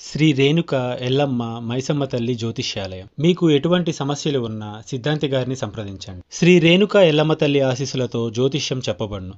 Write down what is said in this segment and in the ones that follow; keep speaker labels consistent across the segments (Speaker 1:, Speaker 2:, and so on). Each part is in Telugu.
Speaker 1: శ్రీ రేణుక ఎల్లమ్మ మైసమ్మ తల్లి జ్యోతిష్యాలయం. మీకు ఎటువంటి సమస్యలు ఉన్నా సిద్ధాంతి గారిని సంప్రదించండి. శ్రీ రేణుక ఎల్లమ్మ తల్లి ఆశీస్సులతో జ్యోతిష్యం చెప్పబడును.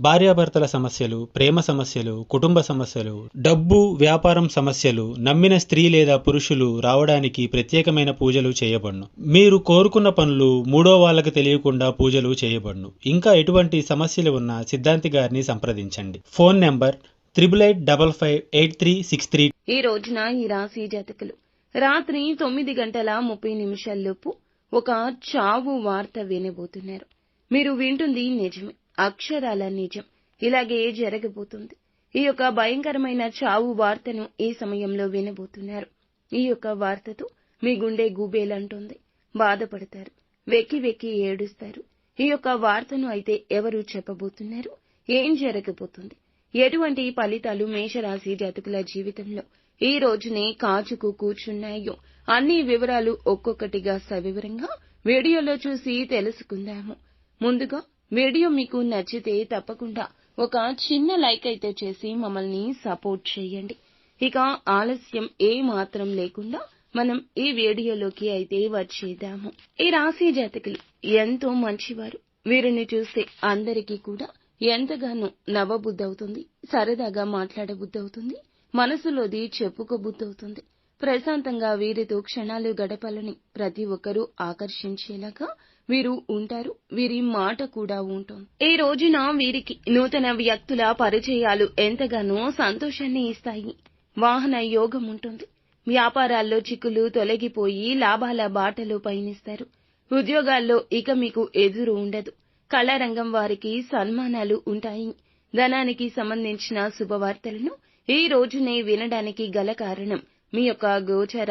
Speaker 1: భార్యాభర్తల సమస్యలు ప్రేమ సమస్యలు కుటుంబ సమస్యలు డబ్బు వ్యాపారం సమస్యలు నమ్మిన స్త్రీ లేదా పురుషులు రావడానికి ప్రత్యేకమైన పూజలు చేయబడును. మీరు కోరుకున్న పనులు మూడో వాళ్ళకి తెలియకుండా పూజలు చేయబడును. ఇంకా ఎటువంటి సమస్యలు ఉన్నా సిద్ధాంతి గారిని సంప్రదించండి. Phone number triple eight double five eight three six three
Speaker 2: ఈ రోజున ఈ రాశి జాతకులు. రాత్రి తొమ్మిది గంటల ముప్పై నిమిషాల్లోపు ఒక చావు వార్త వినబోతున్నారు. మీరు వింటుంది నిజమే అక్షరాల నిజం. ఇలాగే జరగబోతుంది. ఈ యొక్క భయంకరమైన చావు వార్తను ఈ సమయంలో వినబోతున్నారు. ఈ యొక్క వార్తతో మీ గుండె గూబేలంటుంది బాధపడతారు వెక్కి వెక్కి ఏడుస్తారు. ఈ యొక్క వార్తను అయితే ఎవరు చెప్పబోతున్నారు? ఏం జరగబోతుంది? ఎటువంటి ఫలితాలు మేషరాశి జాతకుల జీవితంలో? ఈ రోజునే కాచుకు కూర్చున్నాయో. అన్ని వివరాలు ఒక్కొక్కటిగా సవివరంగా వీడియోలో చూసి తెలుసుకుందాము. ముందుగా వీడియో మీకు నచ్చితే తప్పకుండా ఒక చిన్న లైక్ అయితే చేసి మమ్మల్ని సపోర్ట్ చేయండి. ఇక ఆలస్యం ఏ మాత్రం లేకుండా మనం ఈ వీడియోలోకి అయితే వచ్చేద్దాము. ఈ రాశి జాతకులు ఎంతో మంచివారు. వీరిని చూస్తే అందరికీ కూడా ఎంతగానో నవ్వబుద్ధవుతుంది సరదాగా మాట్లాడబుద్ధవుతుంది మనసులోది చెప్పుకోబుద్ధవుతుంది. ప్రశాంతంగా వీరితో క్షణాలు గడపాలని ప్రతి ఒక్కరూ ఆకర్షించేలాగా వీరు ఉంటారు వీరి మాట కూడా ఉంటుంది. ఈ రోజున వీరికి నూతన వ్యక్తుల పరిచయాలు ఎంతగానో సంతోషాన్ని ఇస్తాయి. వాహన యోగం ఉంటుంది. వ్యాపారాల్లో చిక్కులు తొలగిపోయి లాభాల బాటలో పయనిస్తారు. ఉద్యోగాల్లో ఇక మీకు ఎదురు ఉండదు. కళారంగం వారికి సన్మానాలు ఉంటాయి. ధనానికి సంబంధించిన శుభవార్తలను ఈ రోజునే వినడానికి గల కారణం మీ యొక్క గోచర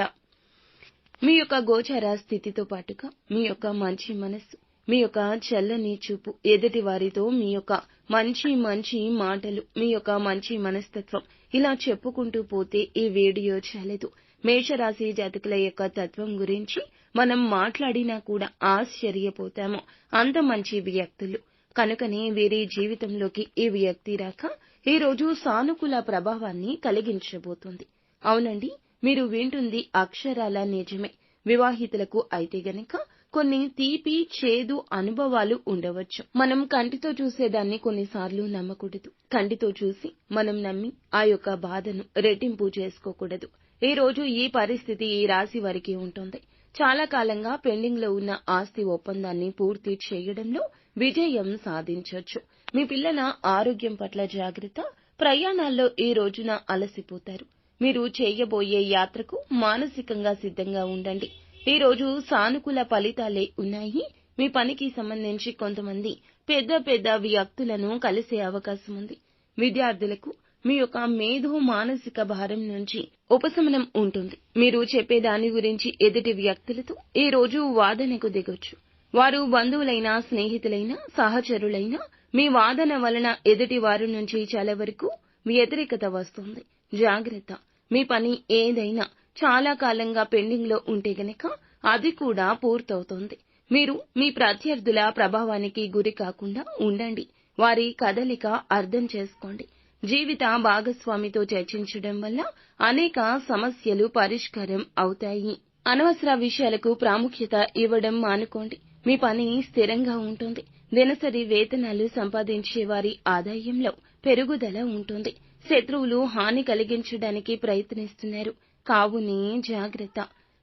Speaker 2: మీ యొక్క గోచర స్థితితో పాటుగా మీ యొక్క మంచి మనస్సు మీ యొక్క చల్లని చూపు ఎదుటి వారితో మీ యొక్క మంచి మంచి మాటలు మీ యొక్క మంచి మనస్తత్వం ఇలా చెప్పుకుంటూ పోతే ఈ వీడియో చాలదు. మేషరాశి జాతకుల యొక్క తత్వం గురించి మనం మాట్లాడినా కూడా ఆశ్చర్యపోతాము. అంత మంచి వ్యక్తులు. కనుకనే వీరి జీవితంలోకి ఈ వ్యక్తి రాక ఈ రోజు సానుకూల ప్రభావాన్ని కలిగించబోతుంది. అవునండి మీరు వింటుంది అక్షరాల నిజమే. వివాహితులకు అయితే గనక కొన్ని తీపి చేదు అనుభవాలు ఉండవచ్చు. మనం కంటితో చూసేదాన్ని కొన్నిసార్లు నమ్మకూడదు. కంటితో చూసి మనం నమ్మి ఆ యొక్క బాధను రెట్టింపు చేసుకోకూడదు. ఈ రోజు ఈ పరిస్థితి ఈ రాశి వారికి ఉంటుంది. చాలా కాలంగా పెండింగ్లో ఉన్న ఆస్తి ఒప్పందాన్ని పూర్తి చేయడంలో విజయం సాధించొచ్చు. మీ పిల్లల ఆరోగ్యం పట్ల జాగ్రత్త ప్రయాణాల్లో ఈ రోజున అలసిపోతారు. మీరు చేయబోయే యాత్రకు మానసికంగా సిద్ధంగా ఉండండి. ఈ రోజు సానుకూల ఫలితాలే ఉన్నాయి. మీ పనికి సంబంధించి కొంతమంది పెద్ద పెద్ద వ్యక్తులను కలిసే అవకాశం ఉంది. విద్యార్థులకు మీ యొక్క మేధో మానసిక భారం నుంచి ఉపశమనం ఉంటుంది. మీరు చెప్పే దాని గురించి ఎదుటి వ్యక్తులతో ఈ రోజు వాదనకు దిగొచ్చు. వారు బంధువులైనా స్నేహితులైనా సహచరులైనా మీ వాదన వలన ఎదుటి వారి నుంచి చాలా వరకు వ్యతిరేకత వస్తుంది. జాగ్రత్త. మీ పని ఏదైనా చాలా కాలంగా పెండింగ్లో ఉంటే గనక అది కూడా పూర్తవుతోంది. మీరు మీ ప్రత్యర్థుల ప్రభావానికి గురి కాకుండా ఉండండి. వారి కదలిక అర్థం చేసుకోండి. జీవిత భాగస్వామితో చర్చించడం వల్ల అనేక సమస్యలు పరిష్కారం అవుతాయి. అనవసర విషయాలకు ప్రాముఖ్యత ఇవ్వడం మానుకోండి. మీ పని స్థిరంగా ఉంటుంది. దినసరి వేతనాలు సంపాదించే వారి ఆదాయంలో పెరుగుదల ఉంటుంది. శత్రువులు హాని కలిగించడానికి ప్రయత్నిస్తున్నారు. కావునే జాగ్రత్త.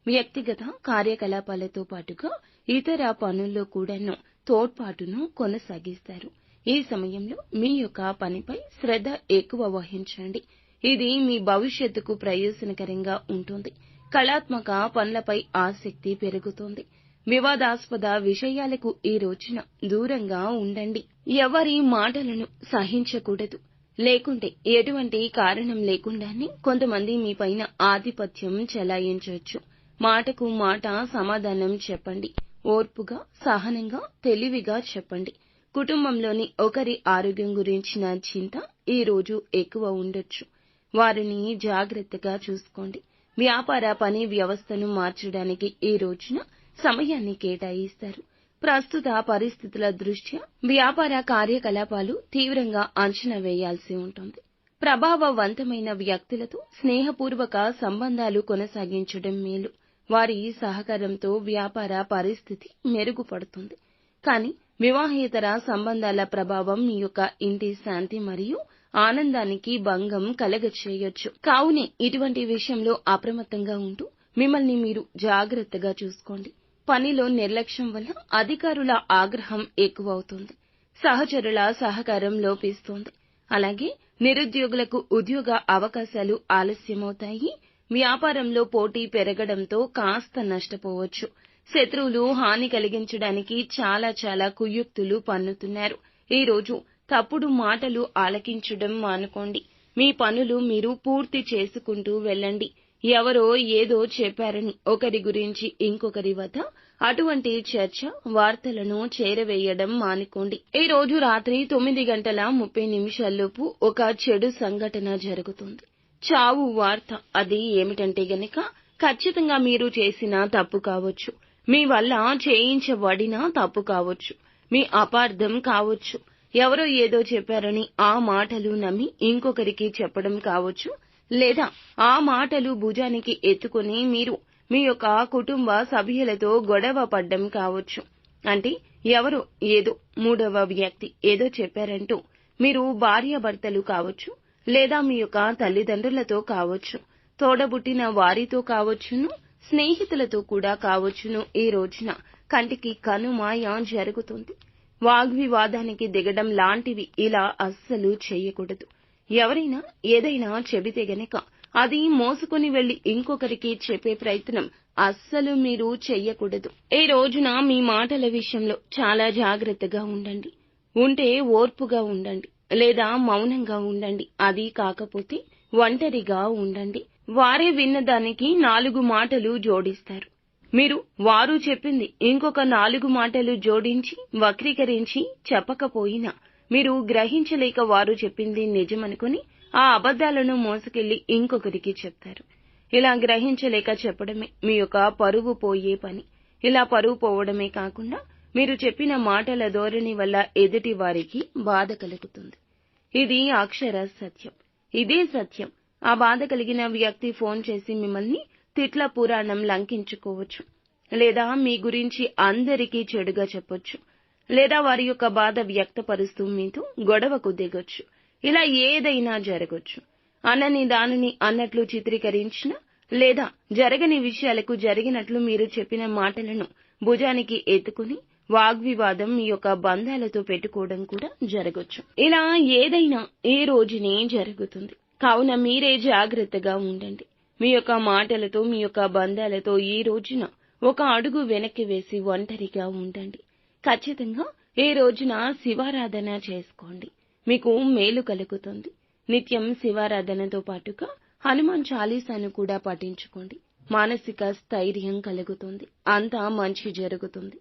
Speaker 2: వ్యక్తిగత కార్యకలాపాలతో పాటుగా ఇతర పనుల్లో కూడాను తోడ్పాటును కొనసాగిస్తారు. ఈ సమయంలో మీ యొక్క పనిపై శ్రద్ధ ఎక్కువ వహించండి. ఇది మీ భవిష్యత్తుకు ప్రయోజనకరంగా ఉంటుంది. కళాత్మక పనులపై ఆసక్తి పెరుగుతుంది. వివాదాస్పద విషయాలకు ఈ రోజున దూరంగా ఉండండి. ఎవరి మాటలను సహించకూడదు. లేకుంటే ఎటువంటి కారణం లేకుండానే కొంతమంది మీ పైన ఆధిపత్యం చెలాయించవచ్చు. మాటకు మాట సమాధానం చెప్పండి. ఓర్పుగా సహనంగా తెలివిగా చెప్పండి. కుటుంబంలోని ఒకరి ఆరోగ్యం గురించిన చింత ఈ రోజు ఎక్కువ ఉండొచ్చు. వారిని జాగ్రత్తగా చూసుకోండి. వ్యాపార పని వ్యవస్థను మార్చడానికి ఈ రోజున సమయాన్ని కేటాయిస్తారు. ప్రస్తుత పరిస్థితుల దృష్ట్యా వ్యాపార కార్యకలాపాలు తీవ్రంగా అంచనా వేయాల్సి ఉంటుంది. ప్రభావవంతమైన వ్యక్తులతో స్నేహపూర్వక సంబంధాలు కొనసాగించడం మేలు. వారి సహకారంతో వ్యాపార పరిస్థితి మెరుగుపడుతుంది. కానీ వివాహేతర సంబంధాల ప్రభావం మీ యొక్క ఇంటి శాంతి మరియు ఆనందానికి భంగం కలగచేయొచ్చు. కావునే ఇటువంటి విషయంలో అప్రమత్తంగా ఉంటూ మిమ్మల్ని మీరు జాగ్రత్తగా చూసుకోండి. పనిలో నిర్లక్ష్యం వల్ల అధికారుల ఆగ్రహం ఎక్కువవుతుంది. సహచరుల సహకారం లోపిస్తోంది. అలాగే నిరుద్యోగులకు ఉద్యోగ అవకాశాలు ఆలస్యమవుతాయి. వ్యాపారంలో పోటీ పెరగడంతో కాస్త నష్టపోవచ్చు. శత్రువులు హాని కలిగించడానికి చాలా చాలా కుయుక్తులు పన్నుతున్నారు. ఈ రోజు తప్పుడు మాటలు ఆలకించడం మానుకోండి. మీ పనులు మీరు పూర్తి చేసుకుంటూ వెళ్ళండి. ఎవరో ఏదో చెప్పారని ఒకరి గురించి ఇంకొకరి వద్ద అటువంటి చర్చ వార్తలను చేరవేయడం మానుకోండి. ఈ రోజు రాత్రి తొమ్మిది గంటల ముప్పై నిమిషాల్లోపు ఒక చెడు సంఘటన జరుగుతుంది. చావు వార్త అది ఏమిటంటే గనక ఖచ్చితంగా మీరు చేసిన తప్పు కావచ్చు. మీ వల్ల చేయించబడిన తప్పు కావచ్చు. మీ అపార్థం కావచ్చు. ఎవరో ఏదో చెప్పారని ఆ మాటలు నమ్మి ఇంకొకరికి చెప్పడం కావచ్చు. లేదా ఆ మాటలు భుజానికి ఎత్తుకుని మీరు మీ యొక్క కుటుంబ సభ్యులతో గొడవ పడ్డం కావచ్చు. అంటే ఎవరో ఏదో మూడవ వ్యక్తి ఏదో చెప్పారంటూ మీరు భార్యాభర్తలు కావచ్చు. లేదా మీ యొక్క తల్లిదండ్రులతో కావచ్చు. తోడబుట్టిన వారితో కావచ్చును. స్నేహితులతో కూడా కావచ్చును ఈ రోజున. కంటికి కనుమాయ జరుగుతుంది. వాగ్వివాదానికి దిగడం లాంటివి ఇలా అస్సలు చేయకూడదు. ఎవరైనా ఏదైనా చెబితే గనక అది మోసుకుని వెళ్ళి ఇంకొకరికి చెప్పే ప్రయత్నం అస్సలు మీరు చెయ్యకూడదు. ఈ రోజున మీ మాటల విషయంలో చాలా జాగ్రత్తగా ఉండండి. ఉంటే ఓర్పుగా ఉండండి. లేదా మౌనంగా ఉండండి. అది కాకపోతే ఒంటరిగా ఉండండి. వారే విన్నదానికి నాలుగు మాటలు జోడిస్తారు. మీరు వారు చెప్పింది ఇంకొక నాలుగు మాటలు జోడించి వక్రీకరించి చెప్పకపోయినా మీరు గ్రహించలేక వారు చెప్పింది నిజమనుకుని ఆ అబద్ధాలను మోసుకెళ్ళి ఇంకొకరికి చెప్తారు. ఇలా గ్రహించలేక చెప్పడమే మీ యొక్క పరువు పోయే పని. ఇలా పరువు పోవడమే కాకుండా మీరు చెప్పిన మాటల ధోరణి వల్ల ఎదుటి వారికి బాధ కలుగుతుంది. ఇది అక్షర సత్యం. ఇదే సత్యం. ఆ బాధ కలిగిన వ్యక్తి ఫోన్ చేసి మిమ్మల్ని తిట్ల పురాణం లంకించుకోవచ్చు. లేదా మీ గురించి అందరికీ చెడుగా చెప్పొచ్చు. లేదా వారి యొక్క బాధ వ్యక్తపరుస్తూ మీతో గొడవకు దిగొచ్చు. ఇలా ఏదైనా జరగొచ్చు. అన్నని దానిని అన్నట్లు చిత్రీకరించిన లేదా జరగని విషయాలకు జరిగినట్లు మీరు చెప్పిన మాటలను భుజానికి ఎత్తుకుని వాగ్వివాదం మీ యొక్క బంధాలతో పెట్టుకోవడం కూడా జరగొచ్చు. ఇలా ఏదైనా ఏ రోజునే జరుగుతుంది. కావున మీరే జాగ్రత్తగా ఉండండి. మీ యొక్క మాటలతో మీ యొక్క బంధాలతో ఈ రోజున ఒక అడుగు వెనక్కి వేసి ఒంటరిగా ఉండండి. ఖచ్చితంగా ఏ రోజున శివారాధన చేసుకోండి. మీకు మేలు కలుగుతుంది. నిత్యం శివారాధనతో పాటుగా హనుమాన్ చాలీసాను కూడా పఠించుకోండి. మానసిక స్థైర్యం కలుగుతుంది. అంతా మంచి జరుగుతుంది.